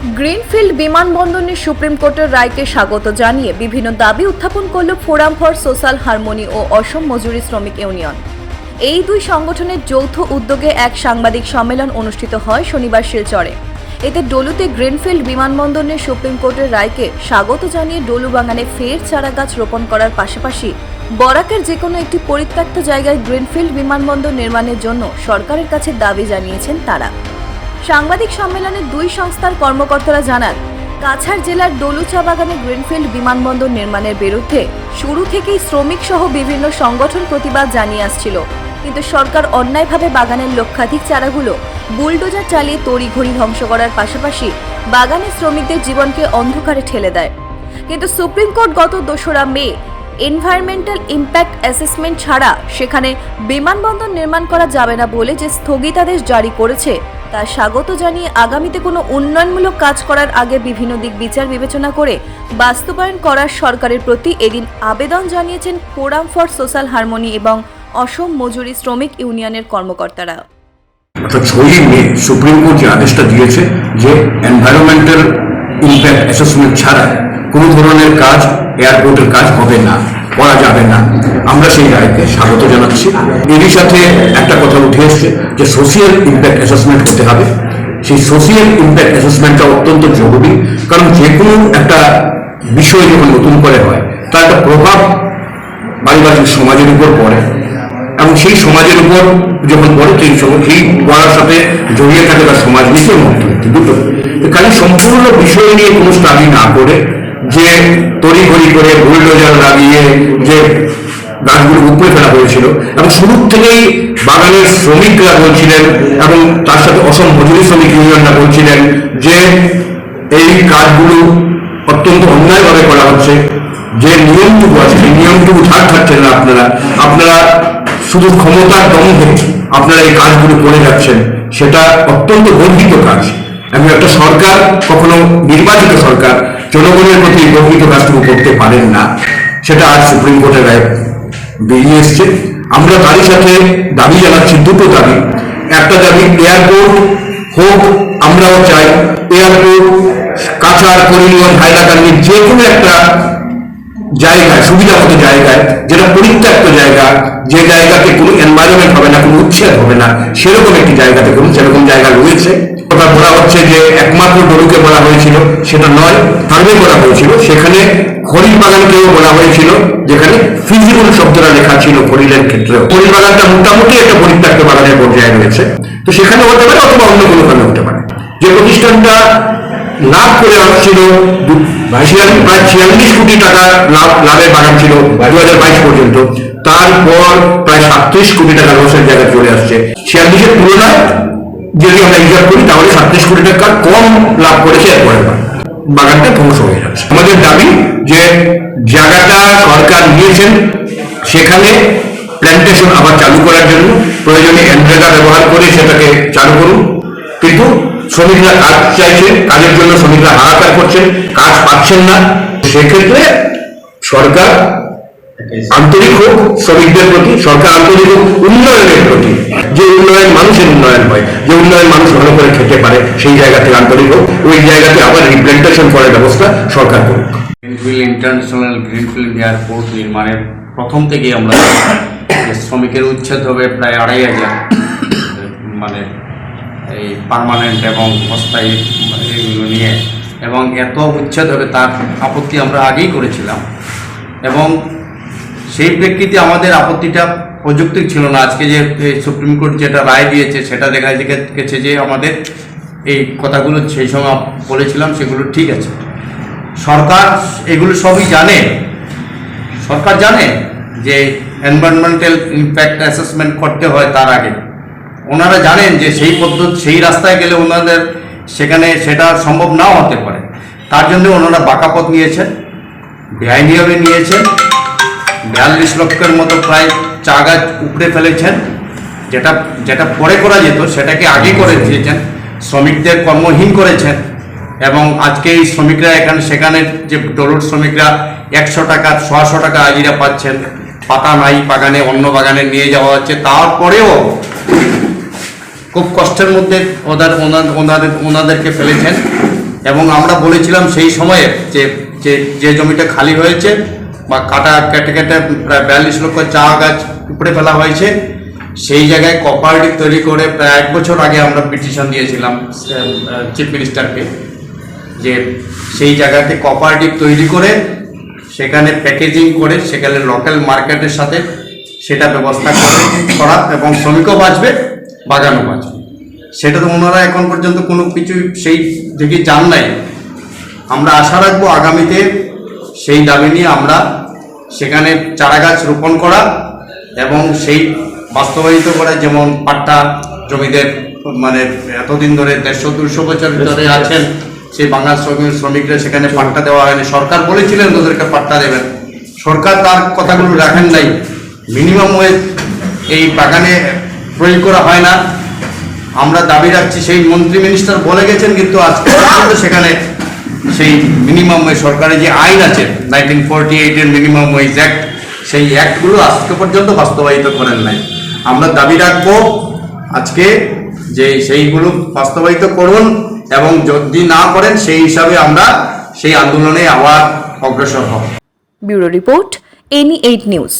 Greenfield বিমানবন্দরের supreme কোর্টের রায়কে স্বাগত জানিয়ে বিভিন্ন দাবি উত্থাপন করল ফোরাম ফর সোশ্যাল হারমোনি ও অসম মজুরি শ্রমিক ইউনিয়ন। এই দুই সংগঠনের যৌথ উদ্যোগে এক সাংবাদিক সম্মেলন অনুষ্ঠিত হয় শনিবার শিলচরে। এতে ডলুতে গ্রিনফিল্ড বিমানবন্দরের সুপ্রিম কোর্টের রায়কে স্বাগত জানিয়ে ডলু বাগানে ফের চারা গাছ রোপণ করার পাশাপাশি বরাকের যে কোনো একটি পরিত্যক্ত জায়গায় গ্রিনফিল্ড বিমানবন্দর নির্মাণের জন্য সরকারের কাছে দাবি জানিয়েছেন তারা। সাংবাদিক সম্মেলনে দুই সংস্থার কর্মকর্তারা জানান, কাছাড় জেলার ডলু চা বাগানে গ্রিনফিল্ড বিমানবন্দর নির্মাণের বিরুদ্ধে শুরু থেকেই শ্রমিক সহ বিভিন্ন সংগঠন প্রতিবাদ জানিয়ে আসছিল। কিন্তু সরকার অন্যায়ভাবে বাগানের লক্ষাধিক চারাগুলো বুলডোজার চালিয়ে তড়িঘড়ি ধ্বংস করার পাশাপাশি বাগানের শ্রমিকদের জীবনকে অন্ধকারে ঠেলে দেয়। কিন্তু সুপ্রিম কোর্ট গত দোসরা মে এনভায়রনমেন্টাল ইম্প্যাক্ট অ্যাসেসমেন্ট ছাড়া সেখানে বিমানবন্দর নির্মাণ করা যাবে না বলে যে স্থগিতাদেশ জারি করেছে তা স্বাগত জানিয়ে আগামীতে কোনো উন্নয়নমূলক কাজ করার আগে বিভিন্ন দিক বিচার বিবেচনা করে বাস্তবায়ন করার সরকারের প্রতি এদিন আবেদন জানিয়েছেন ফোরাম ফর সোশ্যাল হারমোনি এবং অসম মজুরি শ্রমিক ইউনিয়নের কর্মকর্তারা। অর্থাৎ ছয়ই মে সুপ্রিম কোর্ট যে আদেশটা দিয়েছে যে এনভায়রনমেন্টাল ইম্প্যাক্ট অ্যাসেসমেন্ট ছাড়া কোনো ধরনের কাজ এয়ারপোর্টের কাজ হবে না, করা যাবে না। আমরা সেই রায়কে স্বাগত জানাচ্ছি। এরই সাথে একটা কথা উঠে এসছে যে সোশিয়াল ইম্প্যাক্ট অ্যাসেসমেন্ট হতে হবে। সেই সোশিয়াল ইম্প্যাক্ট অ্যাসেসমেন্টটা অত্যন্ত জরুরি। কারণ যে কোনো একটা বিষয় যখন নতুন করে হয়, তার একটা প্রভাব পারিবারিক সমাজের উপর পড়ে। এবং সেই সমাজের উপর যখন পড়ে, সেই সময় সেই পড়ার সাথে জড়িয়ে থাকে তার সমাজ এবং অর্থনীতি দুটো। খালি সম্পূর্ণ বিষয় নিয়ে কোনো স্টাডি না করে, যে তড়িঘড়ি করে বুলডোজার লাগিয়ে, যে গাছগুলো উপরে ফেলা হয়েছিল এবং শুরু থেকেই বাগানের শ্রমিকরা বলছিলেন এবং তার সাথে অসম মজুরি শ্রমিক ইউনিয়নরা বলছিলেন যে এই কাজগুলো অত্যন্ত অন্যায়ভাবে করা হচ্ছে, যে নিয়মটুকু আছে, সেই নিয়মটুকু ধার থাকছেন না আপনারা। আপনারা শুধু ক্ষমতার দম্ভে আপনারা এই কাজগুলো করে যাচ্ছেন, সেটা অত্যন্ত গর্বিত কাজ। এবং একটা সরকার, কখনো নির্বাচিত সরকার, জনগণের প্রতি গর্বিত কাজটুকু করতে পারেন না। সেটা আজ সুপ্রিম কোর্টের বেরিয়ে এসছে। আমরা তারই সাথে দাবি জানাচ্ছি দুটো দাবি। একটা দাবি এয়ারপোর্ট হোক, আমরাও চাই। এয়ারপোর্ট কাছাড়, করিমগঞ্জ হাইলাকান্দি যে কোনো একটা জায়গায় সুবিধা মতো জায়গায়, যেটা পরিত্যক্ত জায়গা, যে জায়গাতে কোনো এনভায়রনমেন্ট হবে না, কোনো উচ্ছেদ হবে না, সেরকম একটি জায়গাতে করুন সেরকম জায়গা রয়েছে। কথা বলা হচ্ছে যে একমাত্র ডলুকে বলা হয়েছিল, সেটা নয় সার্ভে করা হয়েছিল। সেখানে খড়ির বাগানকেও বলা হয়েছিল, যেখানে ফিজিবল শব্দটা লেখা ছিল খড়িলের ক্ষেত্রেও খড়ির বাগানটা মোটামুটি একটা পরিত্যক্ত বাগানের পর্যায়ে রয়েছে। তো সেখানে হতে পারে অথবা অন্য কোনো কারণে হতে পারে। যে প্রতিষ্ঠানটা লাভ করে আসছিল প্রায় ছিয়াল্লিশ কোটি টাকা লাভ লাভের বাগান ছিল দু হাজার বাইশ পর্যন্ত। তারপর প্রায় সাতত্রিশ কোটি টাকা লসের জায়গায় চলে আসছে। ছিয়াল্লিশের তুলনায় যদি আমরা হিসাব করি, তাহলে সাতত্রিশ কোটি টাকা কম লাভ করেছে এরপরের বার বাগানটা ধ্বংস হয়ে যাচ্ছে আমাদের দাবি যে জায়গাটা সরকার নিয়েছেন, সেখানে প্ল্যান্টেশন আবার চালু করার জন্য প্রয়োজনে এনরেগা ব্যবহার করে সেটাকে চালু করুন। কিন্তু শ্রমিকরা কাজ চাইছেন, কাজের জন্য শ্রমিকরা হাহাকার করছেন, কাজ পাচ্ছেন না। সেক্ষেত্রে সরকার আন্তরিক হোক, শ্রমিকদের প্রতি, সরকার আন্তরিক হোক, উন্নয়নের প্রতি। যে উন্নয়ন মানুষের উন্নয়ন হয়, যে উন্নয়ন মানুষ ভালো করে খেতে পারে, সেই জায়গা থেকে আন্তরিক হোক, ওই জায়গাতে আবার রিপ্রেজেন্টেশন করার ব্যবস্থা সরকার করুক। গ্রিনফিল্ড ইন্টারন্যাশনাল গ্রিনফিল্ড এয়ারপোর্ট নির্মাণের প্রথম থেকে আমরা শ্রমিকের উচ্ছেদ হবে প্রায় আড়াই হাজার মানে এই পার্মানেন্ট এবং অস্থায়ী এগুলো নিয়ে। এবং এত উচ্ছেদ হবে তার আপত্তি আমরা আগেই করেছিলাম। এবং সেই প্রেক্ষিতে আমাদের আপত্তিটা প্রযুক্তি ছিল না। আজকে যে সুপ্রিম কোর্ট যেটা রায় দিয়েছে, সেটা দেখা গেছে- যে আমাদের এই কথাগুলো সেই সময় বলেছিলাম, সেগুলো ঠিক আছে। সরকার এগুলো সবই জানে। সরকার জানে যে এনভায়রনমেন্টাল ইম্প্যাক্ট অ্যাসেসমেন্ট করতে হয় তার আগে। ওনারা জানেন যে সেই পদ্ধতি, সেই রাস্তায় গেলে ওনাদের সেখানে সেটা সম্ভব নাও হতে পারে। তার জন্য ওনারা বাঁকা পথ নিয়েছেন, বেআইনিভাবে নিয়েছেন। বিয়াল্লিশ লক্ষের মতো প্রায় চা গাছ উপড়ে ফেলেছেন। যেটা যেটা পরে করা যেত, সেটাকে আগে করে দিয়েছেন। শ্রমিকদের কর্মহীন করেছেন। এবং আজকে এই শ্রমিকরা এখানে, সেখানে যে ডলুর শ্রমিকরা একশো টাকা ছশো টাকা আজিরা পাচ্ছেন, পাতা নাই, বাগানে, অন্য বাগানে নিয়ে যাওয়া হচ্ছে। তারপরেও খুব কষ্টের মধ্যে ওদের ওনাদের ওনাদের, ওনাদেরকে ফেলেছেন। এবং আমরা বলেছিলাম সেই সময়ে যে যে জমিটা খালি হয়েছে বা কাটা কেটে কেটে প্রায় বিয়াল্লিশ লক্ষ চা গাছ উপড়ে ফেলা হয়েছে। সেই জায়গায় কপারেটিভ তৈরি করে প্রায় এক বছর আগে আমরা পিটিশন দিয়েছিলাম চিফ মিনিস্টারকে, যে সেই জায়গাতে কোঅপারেটিভ তৈরি করে সেখানে প্যাকেজিং করে সেখানে লোকাল মার্কেটের সাথে সেটা ব্যবস্থা করে করা এবং শ্রমিকও বাঁচবে, বাগানও বাঁচবে। সেটা তো ওনারা এখন পর্যন্ত কোনো কিছু সেই দিকে যান নাই। আমরা আশা রাখব আগামীতে সেই দাবি নিয়ে আমরা সেখানে চারা গাছ রোপণ করা এবং সেই বাস্তবায়িত করা যেমন পাট্টা জমিদের মানে এতদিন ধরে দেড়শো, দুশো বছর ধরে আছেন সেই বাংলা শ্রমিক শ্রমিকরা সেখানে পাট্টা দেওয়া হয়নি। সরকার বলেছিলেন ওদেরকে পাট্টা দেবেন। সরকার তার কথাগুলো রাখেন নাই। মিনিমাম ওয়েজ এই বাগানে প্রয়োগ করা হয় না। আমরা দাবি রাখছি, সেই মন্ত্রী মিনিস্টার বলে গেছেন কিন্তু আজকে সেখানে সেই মিনিমাম ওয়েজ সরকারের যে আইন আছে নাইনটিন ফোরটি এইটের মিনিমাম ওয়েজ অ্যাক্ট সেই অ্যাক্টগুলো আজকে পর্যন্ত বাস্তবায়িত করেন নাই। আমরা দাবি রাখব আজকে যে সেইগুলো বাস্তবায়িত করুন এবং যদি না করেন, সেই হিসাবে আমরা সেই আন্দোলনে আবার অগ্রসর হব। Bureau report, any eight news.